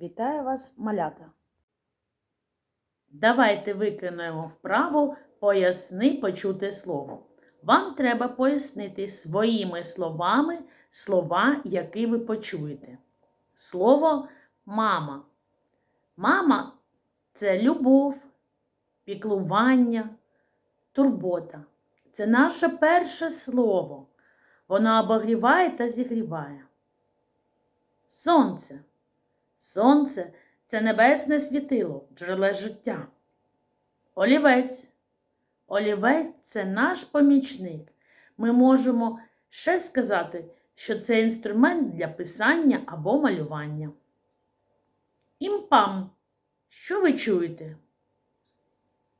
Вітаю вас, малята! Давайте виконаємо вправу поясни почуте слово. Вам треба пояснити своїми словами слова, які ви почуєте. Слово мама. Мама це любов, піклування, турбота. Це наше перше слово. Воно обогріває та зігріває. Сонце. Сонце це небесне світило, джереле життя. Олівець. Олівець це наш помічник. Ми можемо ще сказати, що це інструмент для писання або малювання. Імпам. Що ви чуєте?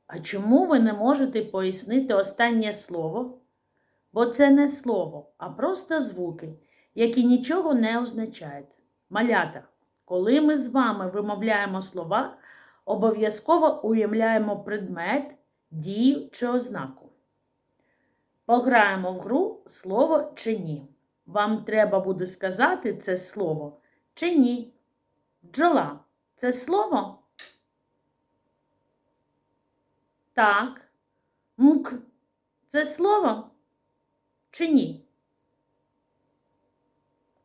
А чому ви не можете пояснити останнє слово? Бо це не слово, а просто звуки, які нічого не означають. Малята. Коли ми з вами вимовляємо слова, обов'язково уявляємо предмет, дію чи ознаку. Пограємо в гру слово чи ні. Вам треба буде сказати це слово чи ні. Бджола це слово? Так. Мк це слово чи ні?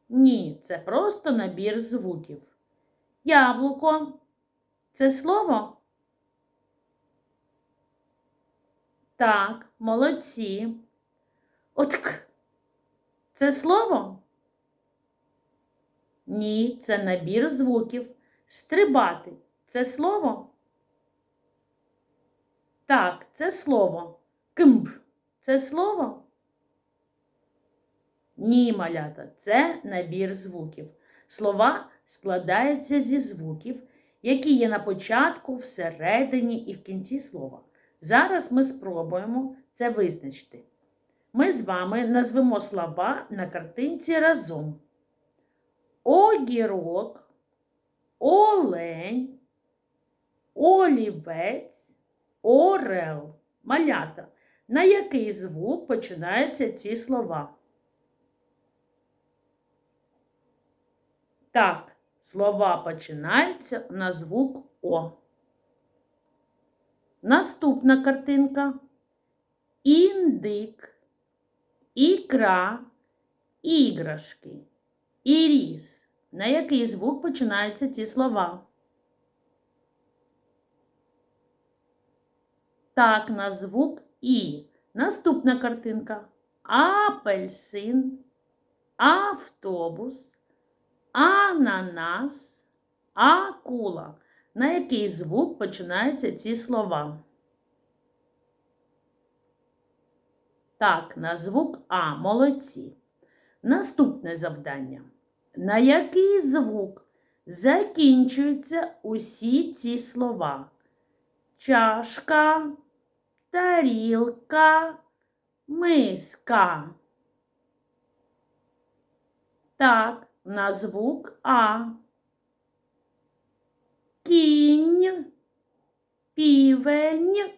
Ні, це просто набір звуків. Яблуко. Це слово? Так, молодці. Отк. Це слово? Ні, це набір звуків. Стрибати. Це слово? Так, це слово. Кимб. Це слово? Ні, малята, це набір звуків. Слова складаються зі звуків, які є на початку, всередині і в кінці слова. Зараз ми спробуємо це визначити. Ми з вами назвемо слова на картинці разом. Огірок, олень, олівець, орел, малята. На який звук починаються ці слова? Так, слова починаються на звук О. Наступна картинка. Індик, ікра, іграшки, іріс. На який звук починаються ці слова? Так, на звук І. Наступна картинка. Апельсин, автобус, ананас, акула. На який звук починаються ці слова? Так, на звук А. Молодці. Наступне завдання. На який звук закінчуються усі ці слова? Чашка, тарілка, миска. Так, на звук А. Кінь, півень,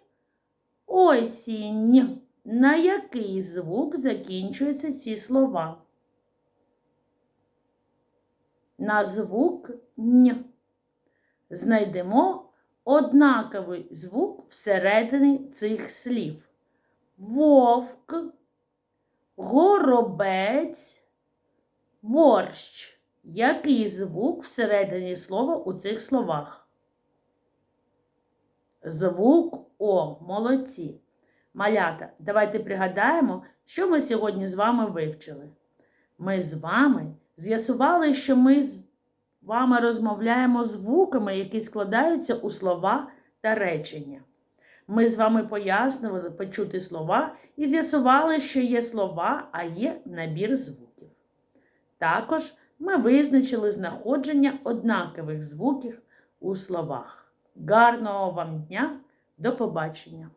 осінь. На який звук закінчуються ці слова? На звук Н. Знайдемо однаковий звук всередині цих слів. Вовк, горобець, борщ. Який звук всередині слова у цих словах? Звук О. Молодці. Малята, давайте пригадаємо, що ми сьогодні з вами вивчили. Ми з вами з'ясували, що ми з вами розмовляємо звуками, які складаються у слова та речення. Ми з вами пояснювали почути слова і з'ясували, що є слова, а є набір звуків. Також ми визначили знаходження однакових звуків у словах. Гарного вам дня! До побачення!